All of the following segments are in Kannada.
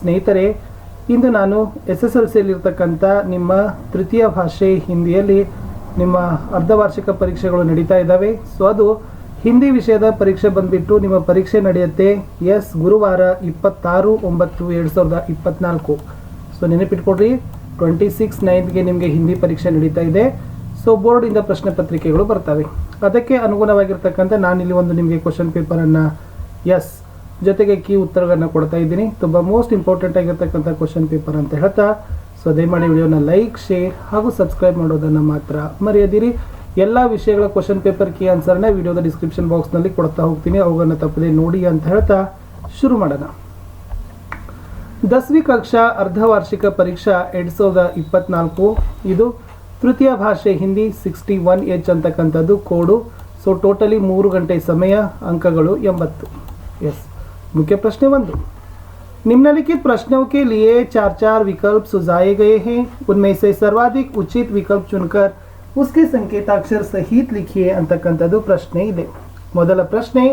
ಸ್ನೇಹಿತರೆ ಇಂದು ನಾನು ಎಸ್ ಎಸ್ ಎಲ್ ಸಿಯಲ್ಲಿರ್ತಕ್ಕಂಥ ನಿಮ್ಮ ತೃತೀಯ ಭಾಷೆ ಹಿಂದಿಯಲ್ಲಿ ನಿಮ್ಮ ಅರ್ಧವಾರ್ಷಿಕ ಪರೀಕ್ಷೆಗಳು ನಡೀತಾ ಇದ್ದಾವೆ ಸೊ ಅದು ಹಿಂದಿ ವಿಷಯದ ಪರೀಕ್ಷೆ ಬಂದ್ಬಿಟ್ಟು ನಿಮ್ಮ ಪರೀಕ್ಷೆ ನಡೆಯುತ್ತೆ ಎಸ್ ಗುರುವಾರ ಇಪ್ಪತ್ತಾರು ಒಂಬತ್ತು ಎರಡು ಸಾವಿರದ ಇಪ್ಪತ್ನಾಲ್ಕು ಸೊ ನೆನಪಿಟ್ಕೊಡ್ರಿ ಟ್ವೆಂಟಿ ಸಿಕ್ಸ್ ನೈನ್ತ್ಗೆ ನಿಮಗೆ ಹಿಂದಿ ಪರೀಕ್ಷೆ ನಡೀತಾ ಇದೆ ಸೊ ಬೋರ್ಡಿಂದ ಪ್ರಶ್ನೆ ಪತ್ರಿಕೆಗಳು ಬರ್ತವೆ ಅದಕ್ಕೆ ಅನುಗುಣವಾಗಿರ್ತಕ್ಕಂಥ ನಾನಿಲ್ಲಿ ಒಂದು ನಿಮಗೆ ಕ್ವಶನ್ ಪೇಪರನ್ನು ಎಸ್ ಜೊತೆಗೆ ಕೀ ಉತ್ತರಗಳನ್ನು ಕೊಡ್ತಾ ಇದ್ದೀನಿ ತುಂಬ ಮೋಸ್ಟ್ ಇಂಪಾರ್ಟೆಂಟ್ ಆಗಿರ್ತಕ್ಕಂಥ ಕ್ವಶನ್ ಪೇಪರ್ ಅಂತ ಹೇಳ್ತಾ ಸೊ ದಯಮಾಡಿ ವಿಡಿಯೋನ ಲೈಕ್ ಶೇರ್ ಹಾಗೂ ಸಬ್ಸ್ಕ್ರೈಬ್ ಮಾಡೋದನ್ನು ಮಾತ್ರ ಮರೆಯದಿರಿ ಎಲ್ಲ ವಿಷಯಗಳ ಕ್ವಶನ್ ಪೇಪರ್ ಕೀ ಆನ್ಸರ್ನ ವಿಡಿಯೋದ ಡಿಸ್ಕ್ರಿಪ್ಷನ್ ಬಾಕ್ಸ್ನಲ್ಲಿ ಕೊಡ್ತಾ ಹೋಗ್ತೀನಿ ಅವುಗಳನ್ನು ತಪ್ಪದೆ ನೋಡಿ ಅಂತ ಹೇಳ್ತಾ ಶುರು ಮಾಡೋಣ ದಸವಿ ಕಕ್ಷಾ ಅರ್ಧವಾರ್ಷಿಕ ಪರೀಕ್ಷಾ ಎರಡು ಸಾವಿರದ ಇಪ್ಪತ್ನಾಲ್ಕು ಇದು ತೃತೀಯ ಭಾಷೆ ಹಿಂದಿ ಸಿಕ್ಸ್ಟಿ ಒನ್ ಎಚ್ ಅಂತಕ್ಕಂಥದ್ದು ಕೋಡು ಸೊ ಟೋಟಲಿ ಮೂರು ಗಂಟೆ ಸಮಯ ಅಂಕಗಳು ಎಂಬತ್ತು ಎಸ್ मुख्य प्रश्न बंधु निम्नलिखित प्रश्नों के लिए चार चार विकल्प सुझाए गए हैं उनमें से सर्वाधिक उचित विकल्प चुनकर उसके संकेताक्षर सहित लिखिए अंत कंतु प्रश्न ही दे मोदल प्रश्न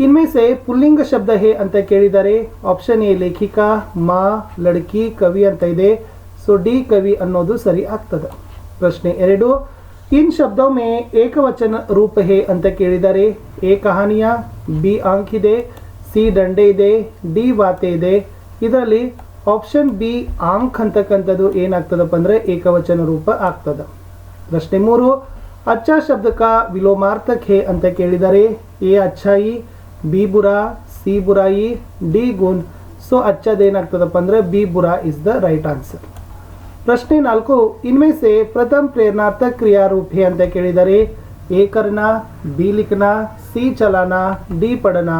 इनमें से पुल्लिंग शब्द है अंत के ऑप्शन ए लेखिका मा लड़की कवि अंत सो डी कवि अन्नोदु सरी आगद प्रश्न एर इन शब्दों में एक वचन रूप है अंत के ए कहानिया बी अंक इधे ಸಿ ದಂಡೆ ಇದೆ ಡಿ ವಾತೆ ಇದೆ ಇದರಲ್ಲಿ ಆಪ್ಷನ್ ಬಿ ಆಂಕ್ ಅಂತಕ್ಕಂಥದ್ದು ಏನಾಗ್ತದಪ್ಪ ಅಂದರೆ ಏಕವಚನ ರೂಪ ಆಗ್ತದ ಪ್ರಶ್ನೆ ಮೂರು ಅಚ್ಚ ಶಬ್ದಕ ವಿಲೋಮಾರ್ಥಕ್ ಹೇ ಅಂತ ಕೇಳಿದರೆ ಎ ಅಚ್ಚಾಯಿ ಬಿ ಬುರಾ ಸಿ ಬುರಾಯಿ ಡಿ ಗುನ್ ಸೊ ಏನಾಗ್ತದಪ್ಪ ಅಂದರೆ ಬಿ ಬುರಾ ಇಸ್ ದ ರೈಟ್ ಆನ್ಸರ್ ಪ್ರಶ್ನೆ ನಾಲ್ಕು ಇನ್ಮೆ ಪ್ರಥಮ ಪ್ರೇರಣಾರ್ಥ ಕ್ರಿಯಾರೂಪಿ ಅಂತ ಕೇಳಿದರೆ ಎ ಕರ್ಣ ಬಿ ಲಿಖನ ಸಿ ಚಲನ ಡಿ ಪಡನ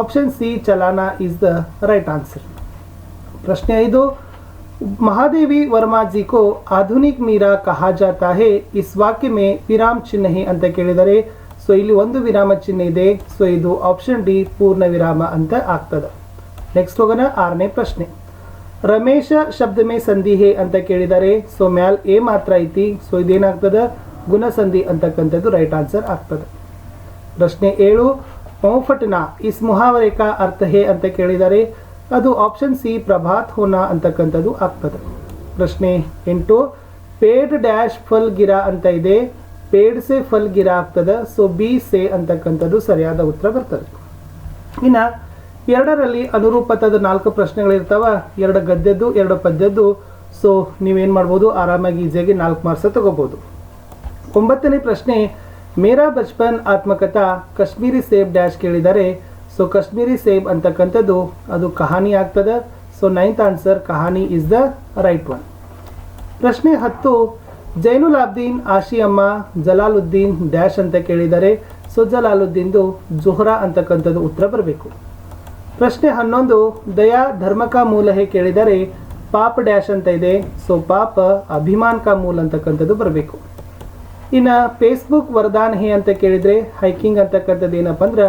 ಆಪ್ಷನ್ ಸಿ ಚಲಾನ ಇಸ್ ದ ರೈಟ್ ಆನ್ಸರ್ ಪ್ರಶ್ನೆ ಐದು ಮಹಾದೇವಿ ವರ್ಮಾಜಿ ಕೋ ಆಧುನಿಕ ಮೀರಾ ಕಹಾ ಜಾತಾ ಹೇ ಇಸ್ ವಾಕ್ಯ ಮೇ ವಿರಾಮ ಚಿಹ್ನೆ ಅಂತ ಕೇಳಿದರೆ ಸೊ ಇಲ್ಲಿ ಒಂದು ವಿರಾಮ ಚಿಹ್ನೆ ಇದೆ ಸೊ ಇದು ಆಪ್ಷನ್ ಡಿ ಪೂರ್ಣ ವಿರಾಮ ಅಂತ ಆಗ್ತದೆ ನೆಕ್ಸ್ಟ್ ಹೋಗೋಣ ಆರನೇ ಪ್ರಶ್ನೆ ರಮೇಶ ಶಬ್ದ ಮೇ ಸಂಧಿ ಹೇ ಅಂತ ಕೇಳಿದರೆ ಸೊ ಮ್ಯಾಲ್ ಎ ಮಾತ್ರ ಐತಿ ಸೊ ಇದೇನಾಗ್ತದೆ ಗುಣಸಂಧಿ ಅಂತಕ್ಕಂಥದ್ದು ರೈಟ್ ಆನ್ಸರ್ ಆಗ್ತದೆ ಪ್ರಶ್ನೆ ಏಳು ಪೌಫಟ್ನ ಇಸ್ ಮುಹಾವರೇಕ ಅರ್ಥ ಹೇ ಅಂತ ಕೇಳಿದ್ದಾರೆ ಅದು ಆಪ್ಷನ್ ಸಿ ಪ್ರಭಾತ್ ಹೋನಾ ಅಂತಕ್ಕಂಥದ್ದು ಆಗ್ತದೆ ಪ್ರಶ್ನೆ ಎಂಟು ಪೇಡ್ ಡ್ಯಾಶ್ ಫಲ್ ಗಿರಾ ಅಂತ ಇದೆ ಪೇಡ್ ಸೆ ಫಲ್ ಗಿರಾ ಆಗ್ತದೆ ಸೊ ಬಿ ಸೆ ಅಂತಕ್ಕಂಥದ್ದು ಸರಿಯಾದ ಉತ್ತರ ಬರ್ತದೆ ಇನ್ನು ಎರಡರಲ್ಲಿ ಅನುರೂಪತದ ನಾಲ್ಕು ಪ್ರಶ್ನೆಗಳಿರ್ತಾವ ಎರಡು ಗದ್ಯದ್ದು ಎರಡು ಪದ್ಯದ್ದು ಸೊ ನೀವೇನು ಮಾಡ್ಬೋದು ಆರಾಮಾಗಿ ಈಸಿಯಾಗಿ ನಾಲ್ಕು ಮಾರ್ಕ್ಸ ತಗೋಬೋದು ಒಂಬತ್ತನೇ ಪ್ರಶ್ನೆ ಮೇರಾ ಬಚ್ಪನ್ ಆತ್ಮಕಥಾ ಕಾಶ್ಮೀರಿ ಸೇಬ್ ಡ್ಯಾಶ್ ಕೇಳಿದರೆ ಸೊ ಕಾಶ್ಮೀರಿ ಸೇಬ್ ಅಂತಕ್ಕಂಥದ್ದು ಅದು ಕಹಾನಿ ಆಗ್ತದೆ ಸೊ ನೈನ್ತ್ ಆನ್ಸರ್ ಕಹಾನಿ ಇಸ್ ದ ರೈಟ್ ಒನ್ ಪ್ರಶ್ನೆ ಹತ್ತು ಜೈನುಲಾಬ್ದೀನ್ ಆಶಿಯಮ್ಮ ಜಲಾಲುದ್ದೀನ್ ಡ್ಯಾಶ್ ಅಂತ ಕೇಳಿದರೆ ಸೊ ಜಲಾಲುದ್ದೀನ್ದು ಜುಹ್ರಾ ಅಂತಕ್ಕಂಥದ್ದು ಉತ್ತರ ಬರಬೇಕು ಪ್ರಶ್ನೆ ಹನ್ನೊಂದು ದಯಾ ಧರ್ಮಕ ಮೂಲಹೆ ಕೇಳಿದರೆ ಪಾಪ ಡ್ಯಾಶ್ ಅಂತ ಇದೆ ಸೊ ಪಾಪ ಅಭಿಮಾನ್ ಕಾ ಮೂಲ ಅಂತಕ್ಕಂಥದ್ದು ಬರಬೇಕು ಇನ್ನು ಫೇಸ್ಬುಕ್ ವರದಾನ ಹೇ ಅಂತ ಕೇಳಿದರೆ ಹೈಕಿಂಗ್ ಅಂತಕ್ಕಂಥದ್ದು ಏನಪ್ಪ ಅಂದ್ರೆ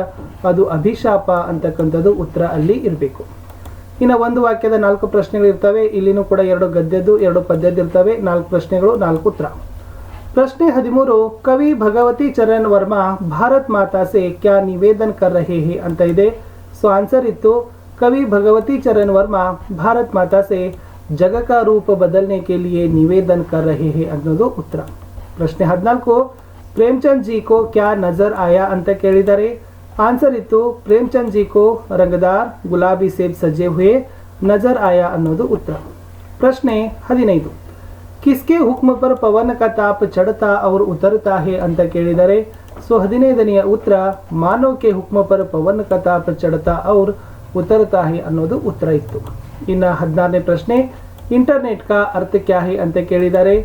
ಅದು ಅಭಿಶಾಪ ಅಂತಕ್ಕಂಥದ್ದು ಉತ್ತರ ಅಲ್ಲಿ ಇರಬೇಕು ಇನ್ನು ಒಂದು ವಾಕ್ಯದ ನಾಲ್ಕು ಪ್ರಶ್ನೆಗಳು ಇರ್ತವೆ ಇಲ್ಲಿನೂ ಕೂಡ ಎರಡು ಗದ್ಯದ್ದು ಎರಡು ಪದ್ಯದ್ದು ಇರ್ತವೆ ನಾಲ್ಕು ಪ್ರಶ್ನೆಗಳು ನಾಲ್ಕು ಉತ್ತರ ಪ್ರಶ್ನೆ ಹದಿಮೂರು ಕವಿ ಭಗವತಿ ಚರಣ್ ವರ್ಮಾ ಭಾರತ್ ಮಾತಾ ಸೆ ಕ್ಯಾ ನಿವೇದನ್ ಕರ್ ರಹೇ ಅಂತ ಇದೆ ಸೊ ಆನ್ಸರ್ ಇತ್ತು ಕವಿ ಭಗವತಿ ಚರಣ್ ವರ್ಮಾ ಭಾರತ್ ಮಾತಾ ಸೆ ಜಗಕ ರೂಪ ಬದಲನೆ ಕೇಳಿಯೇ ನಿವೇದನ್ ಕರ್ ರಹೇ ಹೇ ಅನ್ನೋದು ಉತ್ತರ ಪ್ರಶ್ನೆ ಹದಿನಾಲ್ಕು ಪ್ರೇಮ್ಚಂದ್ ಜಿ ಕೋ ಕ್ಯಾ ನಜರ್ ಆಯಾ ಅಂತ ಕೇಳಿದ್ದಾರೆ ಆನ್ಸರ್ ಇತ್ತು ಪ್ರೇಮ್ಚಂದ್ ಜಿ ಕೋ ರಂಗದಾರ್ ಗುಲಾಬಿ ಸೇಬ್ ಸಜ್ಜೆ ನಜರ್ ಆಯಾ ಅನ್ನೋದು ಉತ್ತರ ಪ್ರಶ್ನೆ ಹದಿನೈದು ಕಿಸ್ಕೆ ಹುಕ್ಮ ಪರ್ ಪವನ್ ಕತಾಪ್ ಚಡತಾ ಅವರು ಉತ್ತರತಾ ಹೇ ಅಂತ ಕೇಳಿದರೆ ಸೊ ಹದಿನೈದನೆಯ ಉತ್ತರ ಕೆ ಹುಕ್ಮ ಪರ್ ಪವನ್ ಕತಾಪ ಚಡತಾ ಅವ್ರ ಉತ್ತರತಾ ಹೇ ಅನ್ನೋದು ಉತ್ತರ ಇತ್ತು ಇನ್ನು ಹದಿನಾರನೇ ಪ್ರಶ್ನೆ ಇಂಟರ್ನೆಟ್ ಕಾ ಅರ್ಥ ಕ್ಯಾ ಹೇ ಅಂತ ಕೇಳಿದ್ದಾರೆ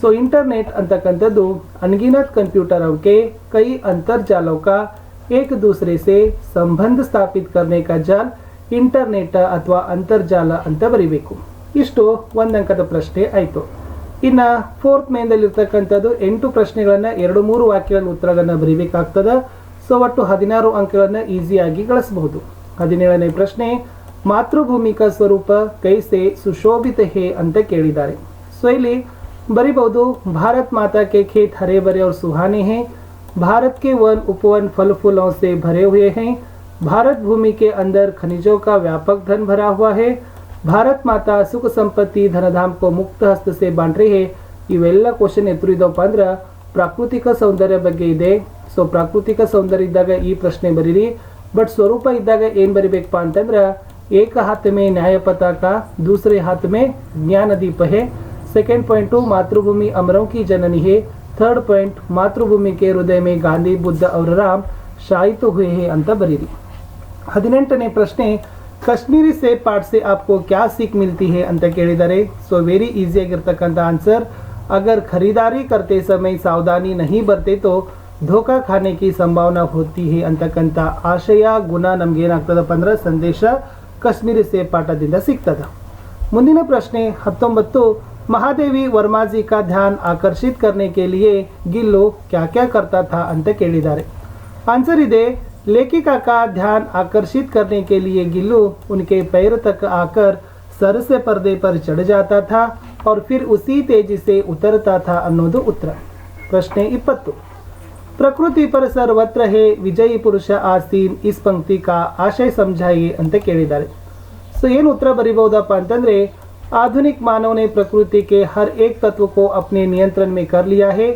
ಸೊ ಇಂಟರ್ನೆಟ್ ಅಂತಕ್ಕಂಥದ್ದು ಅನಗಿನತ್ ಕಂಪ್ಯೂಟರ್ के ಕೈ अंतरजालों ಏಕ एक ಸಂಬಂಧ ಸ್ಥಾಪಿತ करने का ಇಂಟರ್ನೆಟ್ ಅಥವಾ ಅಂತರ್ಜಾಲ ಅಂತ ಬರಿಬೇಕು ಇಷ್ಟು ಒಂದಂಕದ ಪ್ರಶ್ನೆ ಆಯಿತು ಇನ್ನು ಫೋರ್ತ್ ಮೇನ್ದಲ್ಲಿರ್ತಕ್ಕಂಥದ್ದು ಎಂಟು ಪ್ರಶ್ನೆಗಳನ್ನು ಎರಡು ಮೂರು ವಾಕ್ಯಗಳ ಉತ್ತರಗಳನ್ನು ಬರೀಬೇಕಾಗ್ತದೆ ಸೊ ಒಟ್ಟು ಹದಿನಾರು ಅಂಕಗಳನ್ನು ಈಸಿಯಾಗಿ ಗಳಿಸಬಹುದು ಹದಿನೇಳನೇ ಪ್ರಶ್ನೆ ಮಾತೃಭೂಮಿಕಾ ಸ್ವರೂಪ ಕೈಸೆ ಸುಶೋಭಿತ ಹೇ ಅಂತ ಕೇಳಿದ್ದಾರೆ ಸೊ ಇಲ್ಲಿ बरी बहुत भारत माता के खेत हरे भरे और सुहाने हैं भारत के वन उपवन फल फूलों से भरे हुए हैं भारत भूमि के अंदर खनिजों का व्यापक धन भरा हुआ है भारत माता सुख संपत्ति धनधाम को मुक्त हस्त से बांट रही है इवेल्ला क्वेश्चन एत्री दो पंद्रह प्राकृतिक सौंदर्य बग्गे इधे सो प्राकृतिक सौंदर्य इद्दागा ई प्रश्ने बरीरी बट स्वरूप बरी एन बरीबेकपा अंतंद्र एक हाथ में न्याय पता का दूसरे हाथ में ज्ञान दीप है सेकेंड पॉइंट टू मातृभूमि अमरों की जननी है थर्ड पॉइंट मातृभूमि के हृदय में गांधी बुद्ध और राम शायित तो हुए हैं अंत बरी हदनेटने प्रश्न कश्मीरी से पाठ से आपको क्या सीख मिलती है अंत केड़े सो वेरी इजी आगिरतक आंसर अगर खरीदारी करते समय सावधानी नहीं बरते तो धोखा खाने की संभावना होती है अंतकंत आशय गुण नमगेन पंद्रह सदेश कश्मीरी से पाठदा मुद्दे प्रश्न हतोबत्त महादेवी वर्मा जी का ध्यान आकर्षित करने के लिए गिल्लो क्या क्या करता था अंत केलीदारे आंसर इधे लेखिका का ध्यान आकर्षित करने के लिए गिल्लू उनके पैर तक आकर सर से पर्दे पर चढ़ जाता था और फिर उसी तेजी से उतरता था अनोद उत्तर प्रश्न इपत्तु प्रकृति पर सर्वत्र है विजयी पुरुष आसीन इस पंक्ति का आशय समझाइए ಅಂತ ಕೇಳಿದ್ದಾರೆ सो ऐन उत्तर ಬರಿಬಹುದಪ್ಪ अंतर्रे आधुनिक मानव ने प्रकृति के हर एक तत्व को अपने नियंत्रण में कर लिया है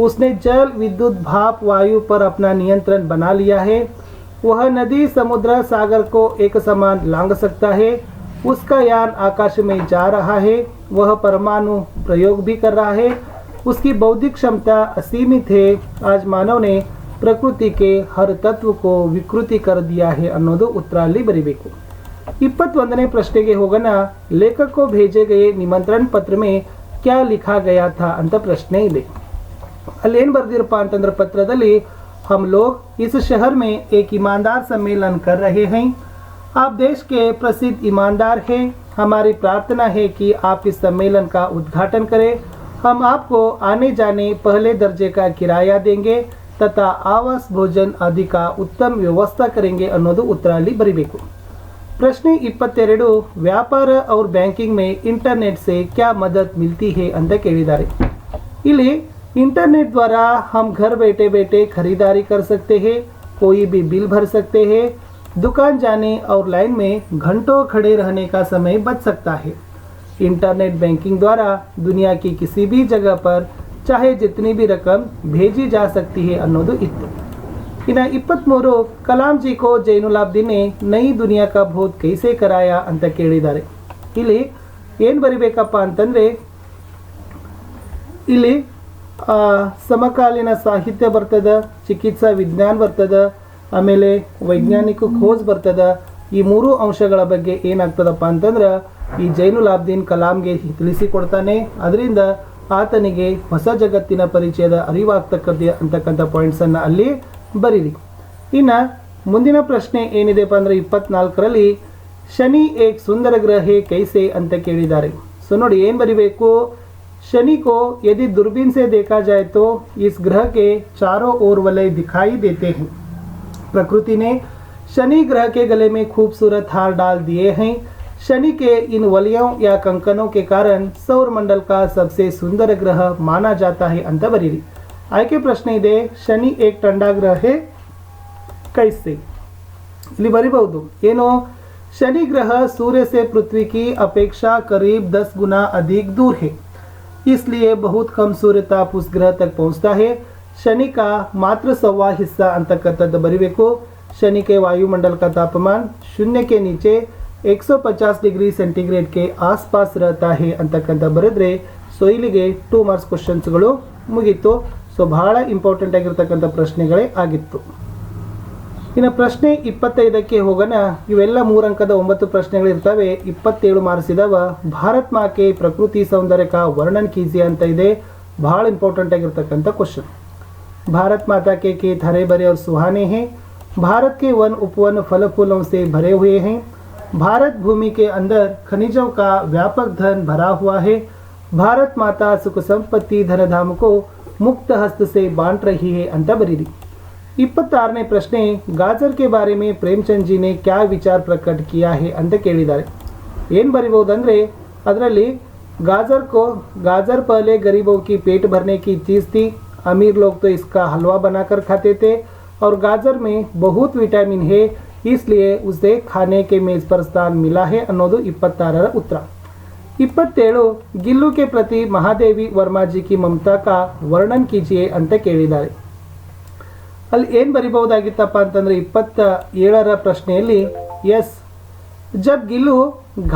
उसने जल विद्युत भाप वायु पर अपना नियंत्रण बना लिया है वह नदी समुद्र सागर को एक समान लांग सकता है उसका यान आकाश में जा रहा है वह परमाणु प्रयोग भी कर रहा है उसकी बौद्धिक क्षमता असीमित है आज मानव ने प्रकृति के हर तत्व को विकृति कर दिया है उत्तराली बरीबे को इಪ್ಪತ್ತೊಂದನೇ ಪ್ರಶ್ನೆಗೆ लेखक को भेजे गए निमंत्रण पत्र में क्या लिखा गया था अंत प्रश्न ಅಲ್ಲೇನು ಬರೆದಿರಪ್ಪ अंतर पत्र हम लोग इस शहर में एक ईमानदार सम्मेलन कर रहे हैं आप देश के प्रसिद्ध ईमानदार हैं हमारी प्रार्थना है कि आप इस सम्मेलन का उद्घाटन करें हम आपको आने जाने पहले दर्जे का किराया देंगे तथा आवास भोजन आदि का उत्तम व्यवस्था करेंगे ಅನ್ನೋದು ಉತ್ತರಲ್ಲಿ बरी इपत् व्यापार और बैंकिंग में इंटरनेट से क्या मदद मिलती है अंत ಕೇಳಿದ್ದಾರೆ ಇಲ್ಲಿ इंटरनेट द्वारा हम घर बैठे बैठे खरीदारी कर सकते हैं कोई भी बिल भर सकते हैं दुकान जाने और लाइन में घंटों खड़े रहने का समय बच सकता है इंटरनेट बैंकिंग द्वारा दुनिया की किसी भी जगह पर चाहे जितनी भी रकम भेजी जा सकती है ಅನ್ನೋದು इतना ಇನ್ನು ಇಪ್ಪತ್ತ್ಮೂರು ಜಿ ಕೋ ಜೈನುಲಾಬ್ದಿನಿ ನೈ ದುನಿಯಾ ಕಾ ಭೂತ್ ಕೈಸೆ ಕರಾಯ ಅಂತ ಕೇಳಿದ್ದಾರೆ ಇಲ್ಲಿ ಏನು ಬರಿಬೇಕಪ್ಪ ಅಂತಂದರೆ ಇಲ್ಲಿ ಸಮಕಾಲೀನ ಸಾಹಿತ್ಯ ಬರ್ತದ ಚಿಕಿತ್ಸಾ ವಿಜ್ಞಾನ ಬರ್ತದ ಆಮೇಲೆ ವೈಜ್ಞಾನಿಕ ಖೋಜ್ ಬರ್ತದ ಈ ಮೂರು ಅಂಶಗಳ ಬಗ್ಗೆ ಏನಾಗ್ತದಪ್ಪ ಅಂತಂದ್ರೆ ಈ ಜೈನುಲಾಬ್ದೀನ್ ಕಲಾಂಗೆ ತಿಳಿಸಿಕೊಡ್ತಾನೆ ಅದರಿಂದ ಆತನಿಗೆ ಹೊಸ ಜಗತ್ತಿನ ಪರಿಚಯದ ಅರಿವಾಗ್ತಕ್ಕದ್ದೇ ಅಂತಕ್ಕಂಥ ಪಾಯಿಂಟ್ಸನ್ನು ಅಲ್ಲಿ ಬರಿಲಿ ಇನ ಮುಂದಿನ ಪ್ರಶ್ನೆ ಏನಿದೆಪ್ಪ ಅಂದ್ರೆ 24 ರಲ್ಲಿ ಶನಿ ಏಕ್ ಸುಂದರ ಗ್ರಹ ಹೇಗೆ ಅಂತ ಕೇಳಿದ್ದಾರೆ ಸೋ ನೋಡಿ ಏನು ಪರಿಬೇಕು ಶನಿ ಕೋ ಯದಿ ದುರ್ಬಿನ್ ಸೇ دیکھا جائے ತೋ ಈಸ್ ಗ್ರಹ ಕೆ ಚಾರೋ ಓರ್ ವಲೈ دکھائی دیتےಹು ಪ್ರಕೃತಿ نے ಶನಿ ಗ್ರಹ ಕೆ ಗಲೇ ಮೇ ಖೂಬ್ಸೂರತ್ haar ಡಾಲ್ دیے ہیں ಶನಿ ಕೆ ಇನ್ ವಲಿಯೋಂ ಯಾ ಕಂಕನೋಂ ಕೆ ಕಾರಣ ಸೌರಮಂಡಲ ಕಾ ಸಬ್ಸೆ ಸುಂದರ ಗ್ರಹ ಮಾನಾ جاتا ہے ಅಂತ ಬರಿಲಿ આ કે પ્રશ્ન એ દે શની એક ટંડાગ્રહ હે કૈસે ઇસલી બરી બહો તો એનો શની ગ્રહ સૂર્ય સે પૃથ્વી કી અપેક્ષા કરીબ 10 ગુના અધિક દૂર હે ઇસલીએ બહુત કમ સૂર્યતાપ ઉસ ગ્રહ તક પહોંચતા હે શની કા માત્ર સવા હિસ્સા અંતકંત બરીબેકો શની કે વાયુમંડલ કા તાપમાન શૂન્ય કે નીચે 150 ડિગ્રી સેન્ટિગ્રેટ કે આસપાસ રહેતા હે અંતકંત બરદરે સોયલીગે 2 માર્ક્સ ક્વેશ્ચન્સ ગલુ મુગીતો ಸೊ ಬಹಳ ಇಂಪಾರ್ಟೆಂಟ್ ಆಗಿರ್ತಕ್ಕಂಥ ಪ್ರಶ್ನೆಗಳೇ ಆಗಿತ್ತು ಇನ್ನು ಪ್ರಶ್ನೆ ಇಪ್ಪತ್ತೈದಕ್ಕೆ ಹೋಗೋಣ ಇವೆಲ್ಲ ಮೂರಂಕದ ಒಂಬತ್ತು ಪ್ರಶ್ನೆಗಳು ಇರ್ತವೆ ಇಪ್ಪತ್ತೇಳು ಮಾರ್ಸಿದವ ಭಾರತ್ ಮಾಕೆ ಪ್ರಕೃತಿ ಸೌಂದರ್ಯ ವರ್ಣನ್ ಕೀಜಿಯಾ ಅಂತ ಇದೆ ಬಹಳ ಇಂಪಾರ್ಟೆಂಟ್ ಆಗಿರ್ತಕ್ಕಂಥ ಕ್ವಶನ್ ಭಾರತ್ ಮಾತಾ ಕೆ ಕೆ ಧರೆ ಭರೆ ಅವ್ರ ಸುಹಾನೆ ಹೇ ಭಾರತ್ ಕೆ ವನ್ ಉಪವನ್ फल फूलों ಭರೆ भरे हुए हैं भारत भूमि के अंदर खनिजों का व्यापक धन भरा हुआ है भारत माता सुख संपत्ति मुक्त हस्त से बांट रही है अंताबरीरी इಪ್ಪತ್ತಾರನೇ ಪ್ರಶ್ನೆ गाजर के बारे में प्रेमचंद जी ने क्या विचार प्रकट किया है अंत ಏನು ಬರಿಬೋದಂದರೆ ಅದರಲ್ಲಿ गाजर को गाजर पहले गरीबों की पेट भरने की चीज़ थी अमीर लोग तो इसका हलवा बनाकर खाते थे और गाजर में बहुत विटामिन है इसलिए उसे खाने के मेज़ पर स्थान मिला है ಅನ್ನೋದು इपत्तार उत्तरा ಇಪ್ಪತ್ತೇಳು ಗಿಲ್ಲು ಕೆ ಪ್ರತಿ ಮಹಾದೇವಿ ವರ್ಮಾಜಿ ಕಿ ಮಮತಾ ಕಾ ವರ್ಣನ್ ಕೀಜಿಯೆ ಅಂತ ಕೇಳಿದ್ದಾರೆ ಅಲ್ಲಿ ಏನು ಬರಿಬಹುದಾಗಿತ್ತಪ್ಪ ಅಂತಂದರೆ ಇಪ್ಪತ್ತ ಏಳರ ಪ್ರಶ್ನೆಯಲ್ಲಿ ಎಸ್ ಜಬ್ ಗಿಲ್ಲು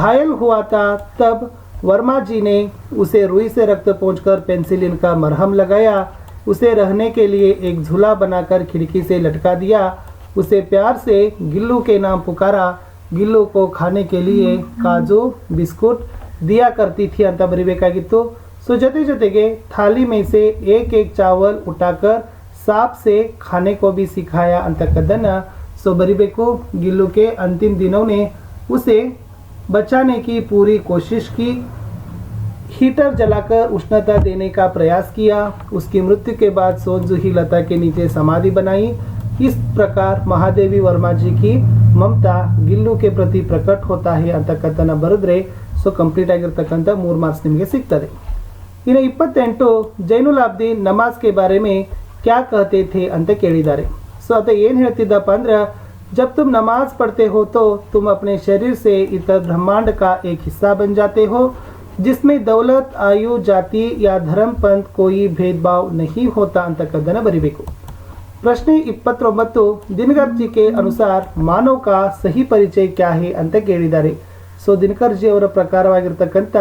ಘಾಯಲ್ ಹುವಾತಾ ತಬ್ वर्मा जी ने उसे रुई से रक्त पहुँच पेंसिलिन का मरहम लगाया उसे रहने के लिए एक झूला बनाकर खिड़की से लटका दिया उसे प्यार से गिल्लू के नाम पुकारा गिल्लू को खाने के लिए काजू बिस्कुट दिया करती थी ಅಂತ तो सो जते के थाली में से एक एक चावल उठाकर सांप से खाने को भी सिखाया ಅಂತಕ್ಕದ್ದನ್ನು सो को गिल्लू के अंतिम दिनों ने उसे बचाने की पूरी कोशिश की हीटर जलाकर उष्णता देने का प्रयास किया उसकी मृत्यु के बाद सोजुही लता के नीचे समाधि बनाई इस प्रकार महादेवी वर्मा जी की ममता गिल्लू के प्रति प्रकट होता है अंत कथन बरद्रे ಸೋ ಕಂಪ್ಲೀಟ್ ಆಗಿರತಕ್ಕಂತ ಮೂರು ಮಾಸ ನಿಮಗೆ ಸಿಗತದೆ. ಇನ್ನ 28 ಜೈನುಲಾಬ್ದೀ น ನಮಾಸ್ಕೆ ಬਾਰੇ ಏನು ಕಹತೆ تھے ಅಂತ ಕೇಳಿದಾರೆ. ಸೋ ಅಂತ ಏನು ಹೇಳ್ತಿದ್ದಪ್ಪ ಅಂದ್ರೆ, "ಜಬ್ ತುಮ್ ನಮಾಸ್ ಪಡ್ತೆ ಹೋ ತೋ ತುಮ್ ಅಪ್ನೆ ಶರೀರ್ ಸೇ ಇತ ಧಮ್ಮಾಂಡ್ ಕಾ ಏಕ್ ಹಿಸ್ಸಾ ಬಂಜಾತೆ ಹೋ, ಜಿಸ್ಮೇ ದೌಲತ್, ಆಯು, ಜಾತಿ ಯಾ ಧರ್ಮ ಪಂಥ ਕੋਈ ಭೇದಭಾವ ನಹೀ ಹೋತಾ" ಅಂತಕ ದನ ಬರಿಬೇಕು. ಪ್ರಶ್ನೆ 29 ದಿನಗರ್ತಿಕೆ ಅನುಸಾರ್ ಮಾನವ ಕಾ sahi ಪರಿಚಯ ಕ್ಯಾ ಹೈ ಅಂತ ಕೇಳಿದಾರೆ. సో దినకర్జీ ಅವರ ಪ್ರಕಾರವಾಗಿರತಕ್ಕಂತ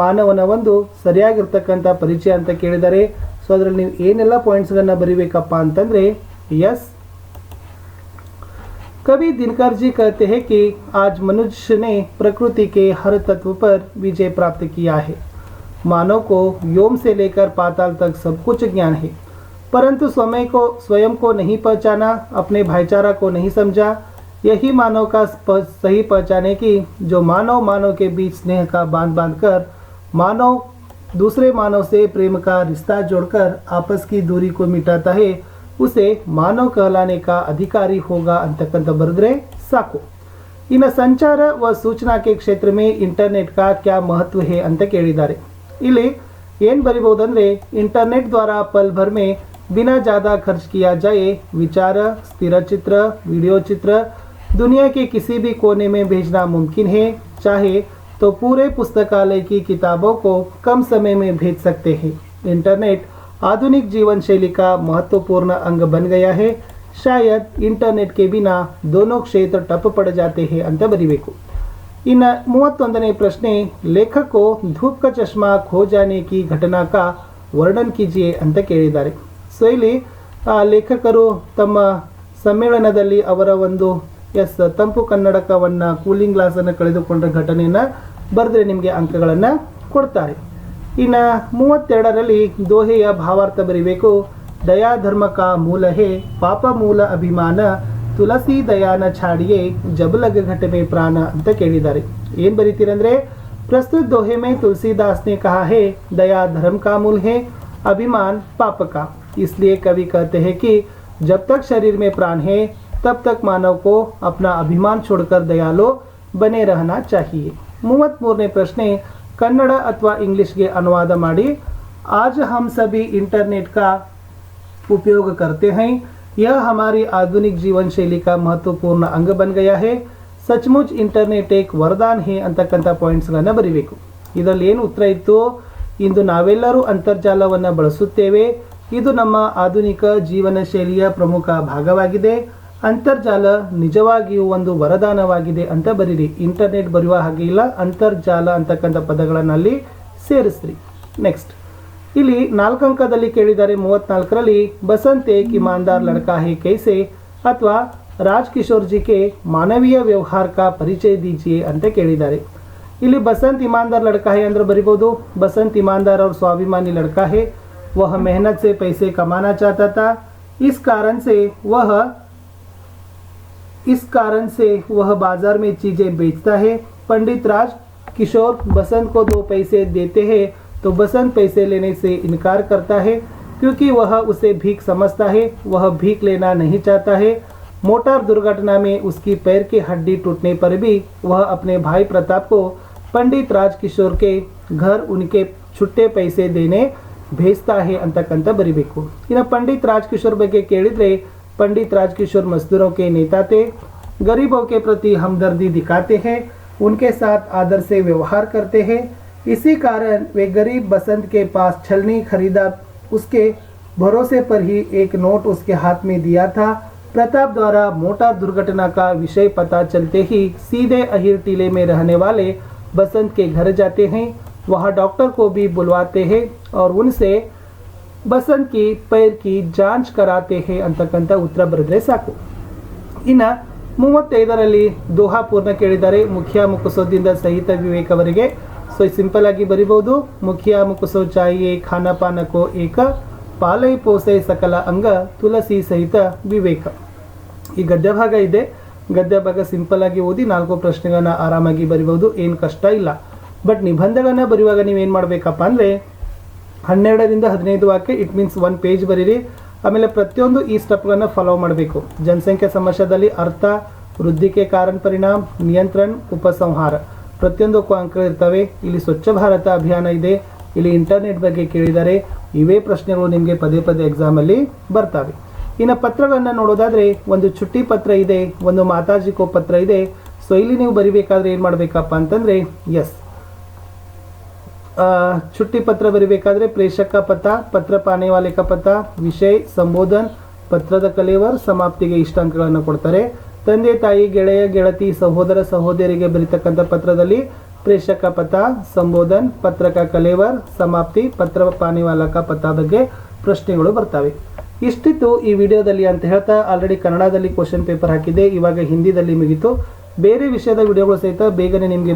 మానవనوند ಸರಿಯಾಗಿರತಕ್ಕಂತ ಪರಿచే ಅಂತ ಕೇಳಿದಾರೆ సో ಅದರಲ್ಲಿ ನೀವು ఏನೆಲ್ಲ పాయింట్స్ గన భరిಬೇಕಪ್ಪ ಅಂತಂದ್ರೆ yes কবি దినకర్జీ કહેతే హే కి આજ మనుజ్ నే ప్రకృతి కే హర్ తత్వ పర్ విజయ ప్రాప్త కి హే మానవకో యోమ్ సే లేకర్ పాతాల్ తక్ సబ్ కుచ్ జ్ఞాన హై పరంతు స్వయమ్హే కో స్వయం కో నహీ పహచానా apne bhai chara ko nahi samjha यही मानव का सही पहचान है कि जो मानव मानव के बीच स्नेह का बांध बांध कर मानव दूसरे मानव से प्रेम का रिश्ता जोड़कर आपस की दूरी को मिटाता है उसे मानव कहलाने का अधिकारी होगा अंतकंत बर्ग्रे साको इन संचार व सूचना के क्षेत्र में इंटरनेट का क्या महत्व है अंत ಕೇಳಿದ್ದಾರೆ इले ಏನು ಬರಿಬಹುದು ಅಂದರೆ ಇಂಟರ್ನೆಟ್ ದ್ವಾರಾ ಪಲ್ ಭರ್ बिना ज़्यादा खर्च किया जाए विचार स्थिर चित्र वीडियो चित्र दुनिया के किसी भी कोने में भेजना मुमकिन है चाहे तो पूरे पुस्तकालय की किताबों को कम समय में भेज सकते हैं इंटरनेट आधुनिक जीवन शैली का महत्वपूर्ण अंग बन गया है शायद इंटरनेट के बिना दोनों क्षेत्र टप पड़ जाते हैं अंत को इन ಮೂವತ್ತೊಂದನೇ प्रश्न लेखक को धूप का चश्मा खो जाने की घटना का वर्णन कीजिए अंत कैदारे ಇಲ್ಲಿ ಲೇಖಕರು तम सम्मेलन अवर वो ಎಸ್ ತಂಪು ಕನ್ನಡಕವನ್ನು ಕೂಲಿಂಗ್ ಗ್ಲಾಸನ್ನು ಕಳೆದುಕೊಂಡ ಘಟನೆಯನ್ನ ಬರೆದ್ರೆ ನಿಮಗೆ ಅಂಕಗಳನ್ನು ಕೊಡ್ತಾರೆ ಇನ್ನು ಮೂವತ್ತೆರಡರಲ್ಲಿ ದೋಹೆಯ ಭಾವಾರ್ಥ ಬರೀಬೇಕು ದಯಾಧರ್ಮಕ ಮೂಲ ಹೇ ಪಾಪ ಮೂಲ ಅಭಿಮಾನ ತುಳಸಿ ದಯಾನ ಛಾಡಿಯೇ ಜಬಲಗ ಘಟನೆ ಪ್ರಾಣ ಅಂತ ಕೇಳಿದ್ದಾರೆ ಏನ್ ಬರೀತೀರಂದ್ರೆ ಪ್ರಸ್ತುತ ದೋಹೆ ಮೇ ತುಳಸಿದಾಸ್ನೆ ಕಹಾ ಹೇ ದಯಾ ಧರ್ಮ ಕಾ ಮೂಲ ಹೇ ಅಭಿಮಾನ್ ಪಾಪ ಕಾ ಇಸ್ಲಿಯೇ ಕವಿ ಕಹತೆ ಹೇ ಕಿ जब ತಕ್ शरीर में प्राण ಹೇ तब तक मानव को अपना ಅಭಿಮಾನ छोड़कर ದಯಾಲು ಬನೇ रहना चाहिए ಮೂವತ್ತ್ಮೂರನೇ ಪ್ರಶ್ನೆ ಕನ್ನಡ ಅಥವಾ ಇಂಗ್ಲಿಷ್ಗೆ ಅನುವಾದ ಮಾಡಿ ಆಜ ಹಮ್ ಸಭಿ ಇಂಟರ್ನೆಟ್ का उपयोग करते ಹೈ ಯ ಹಮಾರಿ ಆಧುನಿಕ ಜೀವನ ಶೈಲಿ का ಮಹತ್ವಪೂರ್ಣ ಅಂಗ बन गया है ಸಚ್ಮುಚ್ ಇಂಟರ್ನೆಟ್ ಏಕ್ ವರದಾನ್ ಹೇ ಅಂತಕ್ಕಂಥ ಪಾಯಿಂಟ್ಸ್ಗಳನ್ನು ಬರೀಬೇಕು ಇದರಲ್ಲಿ ಏನು ಉತ್ತರ ಇತ್ತು ಇಂದು ನಾವೆಲ್ಲರೂ ಅಂತರ್ಜಾಲವನ್ನು ಬಳಸುತ್ತೇವೆ ಇದು ನಮ್ಮ ಆಧುನಿಕ ಜೀವನ ಶೈಲಿಯ ಪ್ರಮುಖ ಭಾಗವಾಗಿದೆ ಅಂತರ್ಜಾಲ ನಿಜವಾಗಿಯೂ ಒಂದು ವರದಾನವಾಗಿದೆ ಅಂತ ಬರೀರಿ ಇಂಟರ್ನೆಟ್ ಬರೆಯುವ ಹಾಗೆ ಇಲ್ಲ ಅಂತರ್ಜಾಲ ಅಂತಕ್ಕಂಥ ಪದಗಳನ್ನಲ್ಲಿ ಸೇರಿಸ್ರಿ ನೆಕ್ಸ್ಟ್ ಇಲ್ಲಿ ನಾಲ್ಕು ಅಂಕದಲ್ಲಿ ಕೇಳಿದ್ದಾರೆ ಮೂವತ್ನಾಲ್ಕರಲ್ಲಿ ಬಸಂತೆ ಕಿಮಾನ್ದಾರ್ ಲಡ್ಕಾ ಹೇ ಕೈಸೆ ಅಥವಾ ರಾಜ್ ಕಿಶೋರ್ ಜಿಕೆ ಮಾನವೀಯ ವ್ಯವಹಾರಕ ಪರಿಚಯ ದೀಜಿಯೇ ಅಂತ ಕೇಳಿದ್ದಾರೆ ಇಲ್ಲಿ ಬಸಂತ್ ಇಮಾನ್ದಾರ್ ಲಡ್ಕಾಹೆ ಅಂದ್ರೆ ಬರಿಬೋದು ಬಸಂತ್ ಇಮಾನ್ದಾರ್ ಅವ್ರ ಸ್ವಾಭಿಮಾನಿ ಲಡ್ಕಾಹೆ ವಹ ಮೆಹನತ್ ಸೆ ಪೈಸೆ ಕಮಾನಾ ಚಾಹತಾ ಇಸ್ ಕಾರಣ ಸೆ ವಹ इस कारण से वह बाजार में चीज़ें बेचता है पंडित राज किशोर बसंत को दो पैसे देते हैं तो बसंत पैसे लेने से इनकार करता है क्योंकि वह उसे भीख समझता है वह भीख लेना नहीं चाहता है मोटर दुर्घटना में उसकी पैर की हड्डी टूटने पर भी वह अपने भाई प्रताप को पंडित राज किशोर के घर उनके छुट्टे पैसे देने भेजता है ಅಂತಕ್ಕಂಥ ಬರಿಬೇಕು ಇನ್ನು पंडित राज किशोर ಬಗ್ಗೆ ಕೇಳಿದರೆ पंडित राजकिशोर मजदूरों के नेता थे गरीबों के प्रति हमदर्दी दिखाते हैं उनके साथ आदर से व्यवहार करते हैं इसी कारण वे गरीब बसंत के पास छलनी खरीदा उसके भरोसे पर ही एक नोट उसके हाथ में दिया था प्रताप द्वारा मोटा दुर्घटना का विषय पता चलते ही सीधे अहिर टीले में रहने वाले बसंत के घर जाते हैं वहाँ डॉक्टर को भी बुलवाते हैं और उनसे ಬಸಂತ್ ಕಿ ಪೈರ್ ಕಿ ಜಾಂಚ್ ಕರಾತೆ ಹೇ ಅಂತಕ್ಕಂಥ ಉತ್ತರ ಬರೆದ್ರೆ ಸಾಕು ಇನ್ನು ಮೂವತ್ತೈದರಲ್ಲಿ ದೋಹಾ ಪೂರ್ಣ ಕೇಳಿದ್ದಾರೆ ಮುಖ್ಯ ಮುಖಸೋದಿಂದ ಸಹಿತ ವಿವೇಕ್ ಅವರಿಗೆ ಸೊ ಸಿಂಪಲ್ ಆಗಿ ಬರಿಬಹುದು ಮುಖ್ಯ ಮುಖಸೋ ಚಾಯಿಯೇ ಪಾನಕೋ ಏಕ ಪಾಲೈ ಪೋಸೆ ಸಕಲ ಅಂಗ ತುಳಸಿ ಸಹಿತ ವಿವೇಕ ಈ ಗದ್ಯ ಭಾಗ ಇದೆ ಗದ್ಯ ಭಾಗ ಸಿಂಪಲ್ ಆಗಿ ಓದಿ ನಾಲ್ಕು ಪ್ರಶ್ನೆಗಳನ್ನ ಆರಾಮಾಗಿ ಬರಿಬಹುದು ಏನು ಕಷ್ಟ ಇಲ್ಲ ಬಟ್ ನಿಬಂಧಗಳನ್ನ ಬರೆಯುವಾಗ ನೀವೇನು ಮಾಡಬೇಕಪ್ಪ ಅಂದರೆ ಹನ್ನೆರಡರಿಂದ ಹದಿನೈದು ವಾಕ್ಯ ಇಟ್ ಮೀನ್ಸ್ ಒನ್ ಪೇಜ್ ಬರೀರಿ ಆಮೇಲೆ ಪ್ರತಿಯೊಂದು ಈ ಸ್ಟೆಪ್ಗಳನ್ನು ಫಾಲೋ ಮಾಡಬೇಕು ಜನಸಂಖ್ಯೆ ಸಮಸ್ಯೆದಲ್ಲಿ ಅರ್ಥ ವೃದ್ಧಿಕೆ ಕಾರಣ ಪರಿಣಾಮ ನಿಯಂತ್ರಣ ಉಪಸಂಹಾರ ಪ್ರತಿಯೊಂದು ಅಂಕ ಇರ್ತವೆ ಇಲ್ಲಿ ಸ್ವಚ್ಛ ಭಾರತ ಅಭಿಯಾನ ಇದೆ ಇಲ್ಲಿ ಇಂಟರ್ನೆಟ್ ಬಗ್ಗೆ ಕೇಳಿದರೆ ಇವೇ ಪ್ರಶ್ನೆಗಳು ನಿಮಗೆ ಪದೇ ಪದೇ ಎಕ್ಸಾಮಲ್ಲಿ ಬರ್ತವೆ ಇನ್ನು ಪತ್ರಗಳನ್ನು ನೋಡೋದಾದರೆ ಒಂದು ಚುಟ್ಟಿ ಪತ್ರ ಇದೆ ಒಂದು ಮಾತಾಜಿ ಪತ್ರ ಇದೆ ಸೊ ಇಲ್ಲಿ ನೀವು ಬರಿಬೇಕಾದ್ರೆ ಏನು ಮಾಡಬೇಕಪ್ಪ ಅಂತಂದರೆ ಎಸ್ ಚುಟ್ಟಿ ಪತ್ರ ಬರೀಬೇಕಾದ್ರೆ ಪ್ರೇಕ್ಷಕ ಪಥ ಪತ್ರ ಪಾನೇವಾಲಿಕ ಪಥ ವಿಷಯ ಸಂಬೋಧನ್ ಪತ್ರದ ಕಲೇವರ್ ಸಮಾಪ್ತಿಗೆ ಇಷ್ಟ ಅಂಕಗಳನ್ನು ಕೊಡ್ತಾರೆ ತಂದೆ ತಾಯಿ ಗೆಳೆಯ ಗೆಳತಿ ಸಹೋದರ ಸಹೋದರಿಗೆ ಬರೀತಕ್ಕಂಥ ಪತ್ರದಲ್ಲಿ ಪ್ರೇಷಕ ಪಥ ಸಂಬೋಧನ್ ಪತ್ರಕ ಕಲೇವರ್ ಸಮಾಪ್ತಿ ಪತ್ರ ಪಾನಿವಾಲಕ ಪಥ ಬಗ್ಗೆ ಪ್ರಶ್ನೆಗಳು ಬರ್ತವೆ ಇಷ್ಟಿತ್ತು ಈ ವಿಡಿಯೋದಲ್ಲಿ ಅಂತ ಹೇಳ್ತಾ ಆಲ್ರೆಡಿ ಕನ್ನಡದಲ್ಲಿ ಕ್ವಶನ್ ಪೇಪರ್ ಹಾಕಿದೆ ಇವಾಗ ಹಿಂದಿದಲ್ಲಿ ಮುಗಿತು ಬೇರೆ ವಿಷಯದ ವಿಡಿಯೋಗಳು ಸಹಿತ ಬೇಗನೆ ನಿಮಗೆ